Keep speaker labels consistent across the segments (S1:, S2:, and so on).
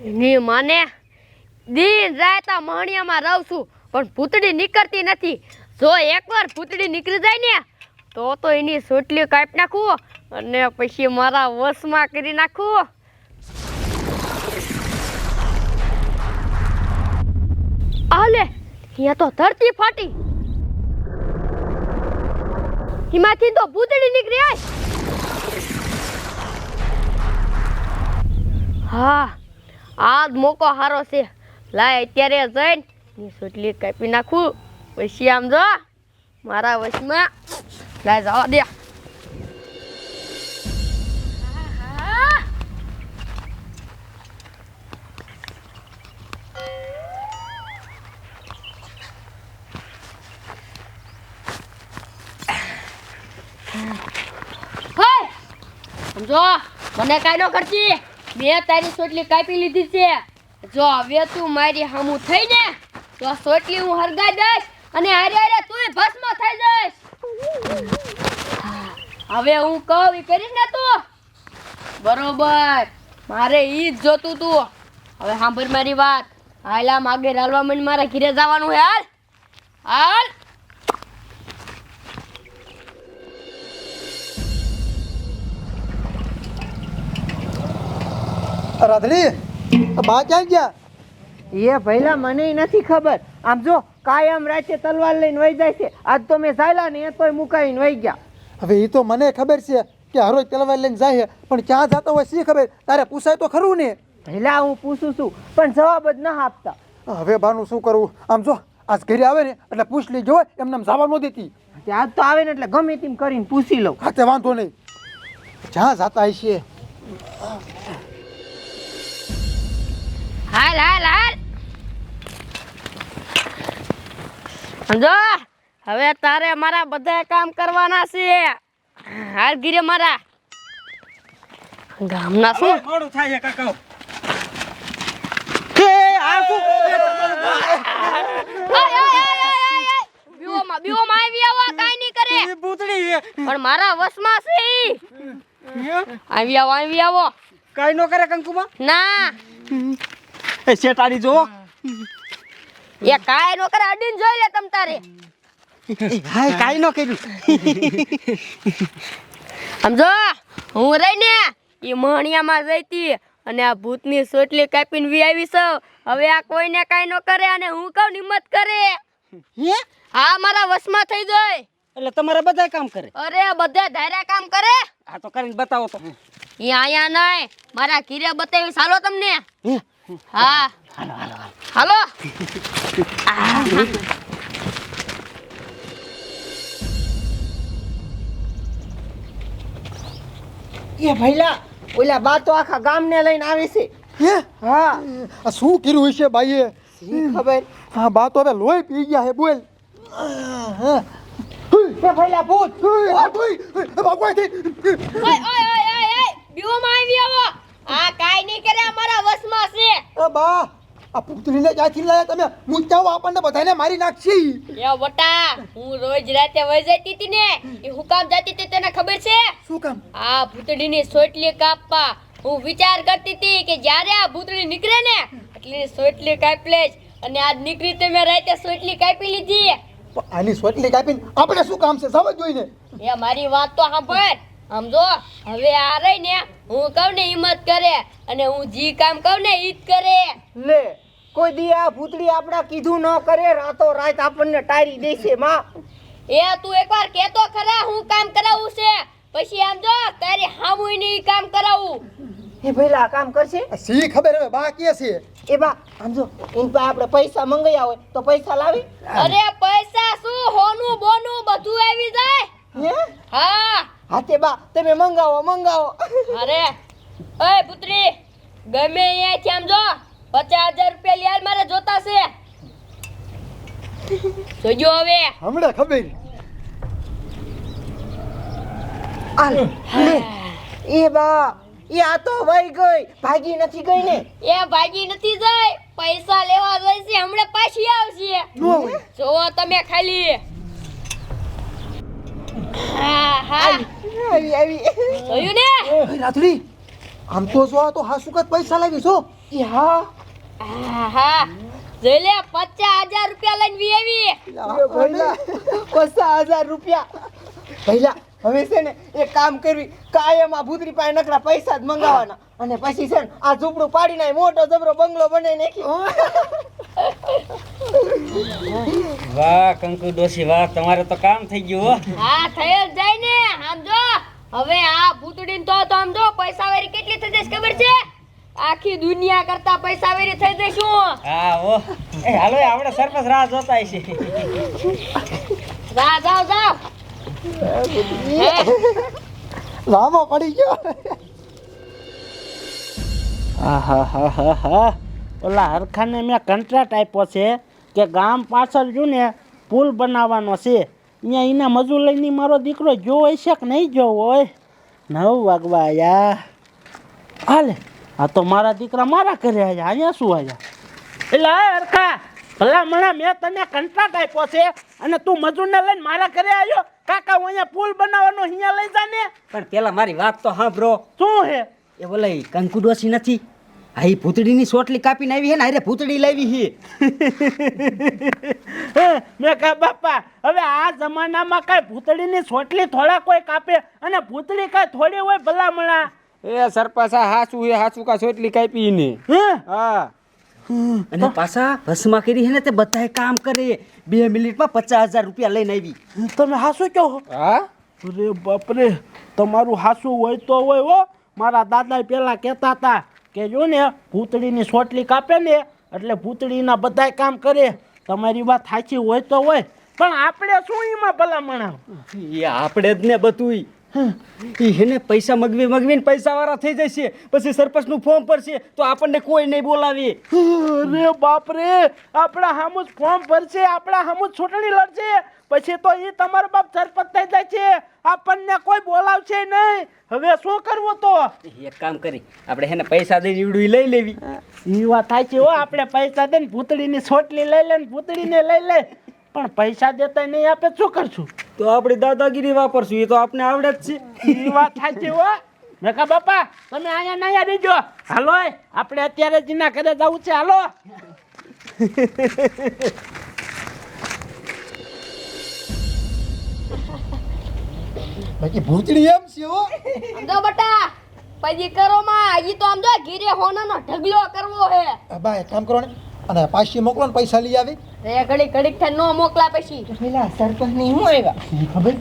S1: ની માને દિન રાત આ મહણિયામાં રહું છું, પણ પૂતળી નીકળતી નથી. જો એકવાર પૂતળી નીકળી જાય ને, તો તો એની સોટલી કાપી નાખું અને પછી મારા વશમાં કરી નાખું. આલે, અહીંયા તો ધરતી ફાટી. એમાંથી તો ભૂતડી નીકળી આય. હા આ મોકો હારો છે. લાય અત્યારે જઈને ની સોટલી કાપી નાખું. પછી આમ જો, મારા વશમાં. લાય જવા દે. સમજો, મને કાંઈ ન કરતી. મેં તારી સોટલી કાપી લીધી છે. જો હવે તું મારી હામું થઈ ને, તો સોટલી હું હરગાઈ દઈશ અને હારે હારે તુંય ભસ્મ થઈ જઈશ. હવે હું કહું એ કરીશ ને તું? બરોબર, મારે ઈ જ જોતું તું. હવે સાંભળ મારી વાત. હાલા માગે રાલવા મને મારે ઘીરે જવાનું હે, હાલ. હાલ.
S2: રાધડી બા ક્યાં ગયા?
S3: એ ભૈલા મને નથી ખબર. આમ જો કાયમ રાતે તલવાર લઈને વહી જાય છે. આજ તો મેં ચાલ્યા ને એ તોય મુકાઈને વહી ગયા.
S2: હવે એ તો મને ખબર છે કે હરોજ તલવાર લઈને જાય છે પણ ક્યાં જતો હોય શી ખબર? તારે પૂછાય તો ખરું ને.
S3: પહેલા હું પૂછું છું પણ જવાબ જ ના આપતા.
S2: હવે બાનું શું કરવું આમ જો આજ ઘરે આવે ને એટલે પૂછ લેજો એમને જવા ન દેતી.
S3: આજ તો આવે ને એટલે ગમે તેમ કરીને પૂછી લઉં.
S2: હાથે વાંધો નહીં. જ્યાં જતા હશે.
S1: હાલ હાલ હાલ. સમજો? હવે તારે મારા બધા કામ કરવાના છે. હાલ ગીરે મારા. ગામના શું?
S4: મોડું થાય કાકા.
S1: કે આ. બીઓમાં બીઓમાં આવી આવો કાઈ નહીં કરે.
S4: એ
S1: પણ મારા વશમાં છે આવી આવો આવી આવો.
S4: કઈ નો કરે કંકુમાં?
S1: ના.
S4: એ શેટાડી જો
S1: એ કાય નો કરે અડીને જોઈ લે તમ તારે.
S4: હાય કાઈ નો કર્યું.
S1: સમજો હું રહી ને એ મહણિયામાં જઈતી અને આ ભૂતની સોટલી કાપીને વી આવી છું હવે આ કોઈને કાંઈ ન કરે અને હું કહું હિંમત કરે.
S4: હે?
S1: હા મારા વશમાં થઈ જાય.
S4: એટલે તમારે બધા કામ કરે?
S1: અરે બધા ધાર્યા કામ કરે?
S4: આ તો કરીને બતાવો તો.
S1: એ આયા નહીં મારા ઘીરે બતાવી સાલો તમને.
S4: હે?
S1: હા. હાલો
S3: એ ભઈલા ઓલા બા તો આખા ગામને લઈને આવે છે.
S2: હે?
S3: હા.
S2: આ શું કર્યું હશે બાઈએ?
S3: શી ખબર?
S2: હા બા તો હવે લોહી પી ગયા હે બોલ. હા.
S3: એ ભઈલા ભૂત.
S2: ઓય ભાઈ એ ભાગવાથી.
S1: ઓય ઓય ઓય ઓય ઓય બીઓમાં આવી આવો. આ કાઈ નહીં કરે અમારા મારા વશમાં છે.
S2: એ બા આ પુત્રીને ક્યાંથી લાયા તમે? મૂંઝાઓ આપણને બધાને મારી નાખશી?
S1: એ વટા હું રોજ રાતે વહી જતી હતી ને એ હું કામ જતી હતી તને ખબર છે?
S2: શું કામ?
S1: આ ભૂતડીની સોટલી કાપવા હું વિચાર કરતી હતી કે જ્યારે આ ભૂતડી નીકળે ને એટલે સોટલી કાપી લેજ અને આજ નીકળી તે મેં રાતે સોટલી કાપી લીધી.
S2: આની સોટલી કાપીને આપણે શું કામ છે? સમજ જોઈને.
S1: એ મારી વાત તો સાંભળ. સમજો હવે આ રહી ને હું કહું ને હિંમત કરે અને હું જી કામ કહું ને ઈ જ કરે.
S3: લે કોઈ દી આ ભૂતડી આપણા કીધું ન કરે રાતો રાત આપણને ટાળી દેશે માં.
S1: એ તું એકવાર કેતો ખરા હું કામ કરાવું છે. પછી આમ જો તારી હામુઈ ની કામ કરાવું.
S3: એ ભઈલા કામ કરશે?
S2: સી ખબર હવે બા કે છે
S3: એ બા આમ જો એની પા આપણે પૈસા મંગાયા હોય તો પૈસા લાવી.
S1: અરે પૈસા શું હોનું બોનું બધું આવી જાય.
S3: હાથે બા તમે મંગાવો મંગાવો.
S1: અરે ઓય પુત્રી ગમે અહીંયા આમ જો પચાસ હજાર રૂપિયા લિયાલ મારે જોતા છે. જોજો હવે.
S2: હમણાં ખબર.
S3: આલ લે. એ બા એ આ તો ભાઈ ગઈ ભાગી નથી ગઈ ને.
S1: એ ભાગી નથી જાય પૈસા લેવા જાય છે હમણાં પાછી આવશે. જોવો તમે ખાલી.
S3: આવી આવી
S1: જોયું ને?
S2: રાધડી આમ તો જો તો હા સુકત પૈસા લાવી છો.
S3: એ હા.
S1: આહા. જોઈ લે પચાસ હજાર રૂપિયા લઈને વી આવી.
S3: પચાસ હજાર રૂપિયા. ભઈલા હવે છે ને એક કામ કરવી કાયમ આ ભૂતરી પાસે નકરા પૈસા જ મંગાવવાના અને પછી છે ને આ ઝૂંપડું પાડી નાય મોટો જબરો બંગલો બનાવી નાખી
S4: વાહ કંકુ ડોશી વાહ તમારે તો કામ થઈ ગયું હા.
S1: થઈ જ જાય ને. આમ જો હવે આ ભૂતડીને તો તો સમજો પૈસા વેરી કેટલી થઈ જશે ખબર છે? આખી દુનિયા કરતા પૈસા વેરી થઈ જઈશું
S4: હા. ઓ એ હાલો આપણે સરપંચ રાહ જોતા છે
S1: રાહ જાવ જાઓ.
S2: લાંબો પડી ગયો.
S5: ઓલા હરખાને મેં કંટ્રાક્ટ આપ્યો છે કે ગામ પાછળ જો ને પુલ બનાવવાનો છે. અહીંયા એના મજૂર લઈને મારો દીકરો જોવો હશે કે નહીં જોવો હોય? નવ વાગવા આયા. હાલે, આ તો મારા દીકરા મારા ઘરે આવ્યા અહીંયા શું આવ્યા એટલે હરખા ભલા મણા મેં તને કંટ્રાક્ટ આપ્યો છે અને તું મજૂરને લઈને મારા ઘરે આવ્યો કાકા હું અહીંયા પુલ બનાવવાનો અહીંયા લઈ જા ને
S4: પણ પેલા મારી વાત તો સાંભળો.
S5: શું હે?
S4: એ બોલે ઈ કંકુ ડોશી નથી. આ એ ભૂતડીની સોટલી કાપીને આવી હે ને અરે ભૂતડી લાવી હે.
S5: હે, મેં કહા બાપા હવે આ જમાનામાં કાંઈ ભૂતળીની સોટલી થોડા કોઈ કાપે અને ભૂતળી કાંઈ થોડી હોય ભલામણા.
S6: એ સરપંચ આ હાચું એ હાસુ કા સોટલી કાપી ને?
S5: હા.
S4: અને પાછા ભસ્મા કરી હે ને તે બધાય કામ કરે. બે મિનિટમાં પચાસ હજાર રૂપિયા લઈને આવી.
S5: તમે હાસું કહો
S6: હા?
S5: અરે બાપરે તમારું હાસું હોય તો હોય હો. મારા દાદા પેલા કહેતા હતા કે જો ને ભૂતળીની સોટલી કાપે ને એટલે ભૂતળીના બધાય કામ કરે. તમારી વાત સાચી હોય તો હોય. પણ આપણે શું એમાં ભલામણા
S4: એ આપણે જ ને બધુંય. હેને પૈસા મગવી મગવીને પૈસા વાળા થઈ જશે. પછી સરપંચનું ફોર્મ ભરશે. તો આપણને કોઈ નહીં બોલાવે.
S5: અરે બાપ રે આપણા હામુ જ ફોર્મ ભરશે આપણા હામુ જ ચૂંટણી લડશે. પછી તો એ તમારો બાપ સરપંચ થઈ જાય છે આપણને કોઈ બોલાવશે નહીં. હવે શું કરવું તો?
S4: એક કામ કરી આપણે હેને પૈસા દઈને ઈવડું લઈ લેવી.
S5: એ વાત થાય છે હો આપણે પૈસા દઈને ભૂતળીની છોટલી લઈ લે ને ભૂતળીને લઈ. લે પણ પૈસા દેતા નહીં આપે શું કરશું?
S4: તો આપણે દાદાગીરી વાપરશું એ તો આપણે આવડે જ છે.
S5: એ વાત થાય છે હો. મેં કહા બાપા તમે અહીંયા ના અહીંયા રહીજો હાલો આપણે અત્યારે જીના ઘરે જવું છે હાલો.
S2: બાકી ભૂતડી એમ છે હો.
S1: આમ બટા પછી કરો માં ઈ તો આમ જો ઘીરે હોનાનો ઢગલો કરવો હે.
S2: બા એક કામ કરો ને અને પાછી મોકલો ને પૈસા લઈ આવી.
S1: રે ઘડી ઘડીક થાય નો મોકલા પછી.
S3: પેલા સરપંચની હું આવ્યા?
S2: ખબર?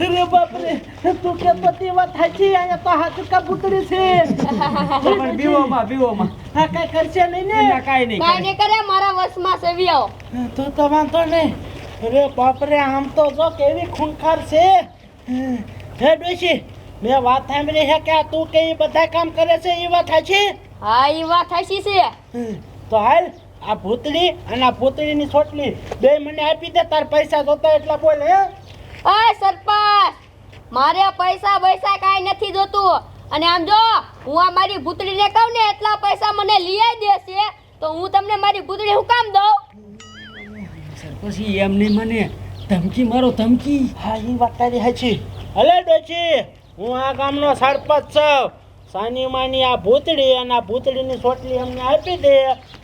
S5: અરે બાપ રે તું કે બધી વાત સાચી અહીંયા તો હાથ કા છે.
S4: પણ બીવોમાં બીવોમાં
S5: હા કઈ કરશે નહીં ને?
S4: કાઈ નહીં
S1: કાઈ કરે મારા વશમાં સેવી આવો
S5: તો તો વાંધો નહીં. અરે બાપ રે આમ તો જો કેવી ખૂંખાર છે. હે ડોશી મેં વાત સાંભળી છે કે તું કે બધા કામ કરે છે એ વાત સાચી
S1: હા એ વાત હાચી છે
S5: તો હાલ આ ભૂતળી અને આ ભૂતળીની છોટલી બે મને આપી દે તાર પૈસા જોતા એટલા બોલ હે?
S1: ઓય સરપંચ મારે પૈસા પૈસા કાઈ નથી જોતું. અને આમ જો હું આ મારી ભૂતળીને કહું ને એટલા પૈસા મને લઈ દેશે તો હું તમને મારી ભૂતળી હું કામ દઉં?
S4: પછી એમને મને ધમકી મારો ધમકી.
S5: હા એ વાત તારી હાચી હલે ડોચી હું આ ગામનો સરપંચ છું. સાની માની આ ભૂતળી અને આ ભૂતળીની ચોટલી અમને આપી દે.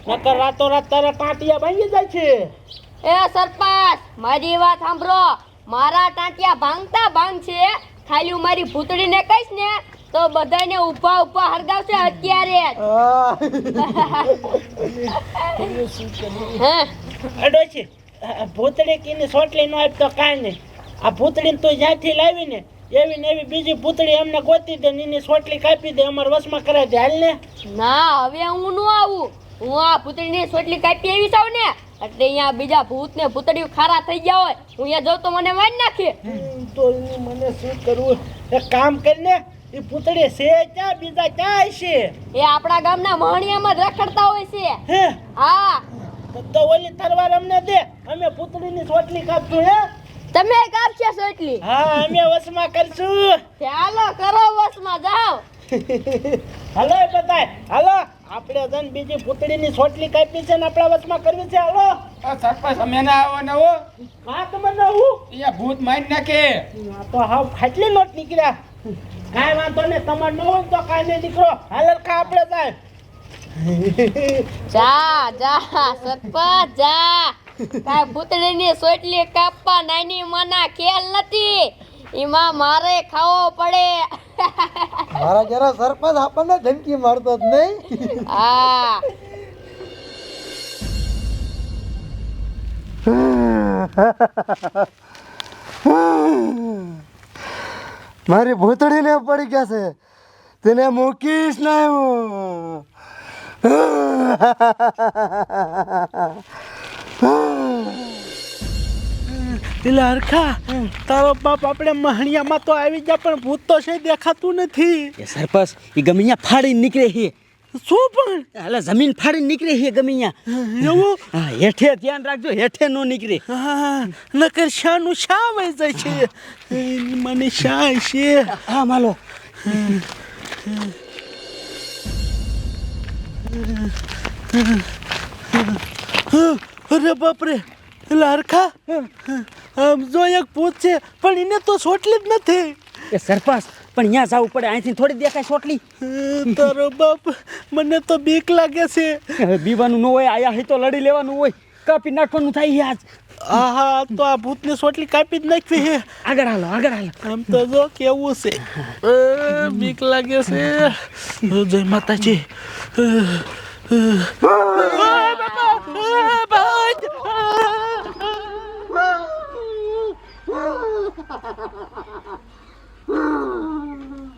S5: નકર રાતો રાત તારા ટાંટિયા ભાંગી જાય છે.
S1: એ સરપંચ મારી વાત સાંભળો. મારા ટાંટિયા ભાંગતા ભાંગ છે ખાલી હું મારી ભૂતડીને કહીશ ને તો બધાને ઊભા ઊભા હરગાવશે અત્યારે
S5: અડોશી આ. ભૂતળી કીની સોટલી નો આપ તો કાંઈ નહીં. આ ભૂતળીને તું જ્યાંથી લાવી ને એવી ને એવી બીજી ભૂતળી અમને ગોતી દે ને એની સોટલી કાપી દે અમારે વશમાં કરે દે. હાલ ને?
S1: ના હવે હું ન આવું. હું આ ભૂતડીની સોટલી કાપી આવી સાવ ને? એટલે અહીંયા બીજા ભૂત ને ભૂતડીઓ ખારા થઈ ગયા હોય. હું અહીંયા જાઉં તો મને મારી નાખે.
S5: તો મને શું કરવું? એક કામ કરીને એ પૂતળી છે ક્યાં બીજા ક્યાં છે
S1: એ આપણા ગામના મહણિયામાં જ રખડતા હોય છે.
S5: હે?
S1: હા.
S5: તો- ઓલી તરવાર અમને દે. અમે પૂતળીની સોટલી કાપશું હે?
S1: તમે કાપશો સોટલી?
S5: હા અમે વસમાં કરશું.
S1: ચાલો કરો વસમાં જાઓ.
S5: હાલો બધા હાલો. આપણે જન બીજી ભૂતળીની સોટલી કાપી છે ને આપણા વચમાં કરવી છે હાલો.
S6: આ સરપંચ અમે ના આવવાના હો.
S5: હા તમે હું?
S6: અહીંયા ભૂત મારી નાખે.
S5: તો હાવ ખાટલી નોટ નીકળ્યા. કાંઈ વાંધો ને તમાર ન હોય તો કાંઈ નહીં દીકરો હાલર ખા આપણે જાય.
S1: જા જા સરપંચ જા. કાંઈ ભૂતડીની સોટલી કાપવા નાની મના ખેલ નથી. એમાં મારે ખાવો પડે.
S2: મારા જરા સરપંચ આપણને ધમકી મારતો જ નહીં.
S1: હા.
S2: મારી ભૂતળીને પડી ગયા છે. તેને મૂકીશ ના હું.
S5: એટલે હરખા તારો બાપ આપણે મહણિયામાં તો આવી ગયા પણ ભૂત તો છે દેખાતું નથી.
S4: એ સરપંચ એ ગમે ત્યાં ફાડીને નીકળે છે.
S5: શું પણ?
S4: એટલે જમીન ફાડી નીકળે છે ગમે ત્યાં
S5: એવું?
S4: હા હેઠે ધ્યાન રાખજો હેઠે નો નીકળે.
S5: હા નકર શાનું શા વહી જાય છે? મને શા છે?
S4: હા માલો.
S5: અરે બાપરે એટલે હરખા આમ જો એક ભૂત છે પણ એને તો સોટલી જ નથી.
S4: એ સરપાસ પણ ત્યાં જવું પડે અહીંથી થોડી દેખાય સોટલી
S5: તારો બાપ મને તો બીક લાગે છે.
S4: બીવાનું ન હોય આયા હે તો લડી લેવાનું હોય. કાપી નાખવાનું થાય આજ.
S5: આહા તો આ ભૂતની સોટલી કાપી જ નાખવી હે.
S4: આગળ હાલો આગળ હાલો.
S5: આમ તો જો કેવું છે. બીક લાગે છે. જય માતાજી. બાપા! Ha ha ha ha!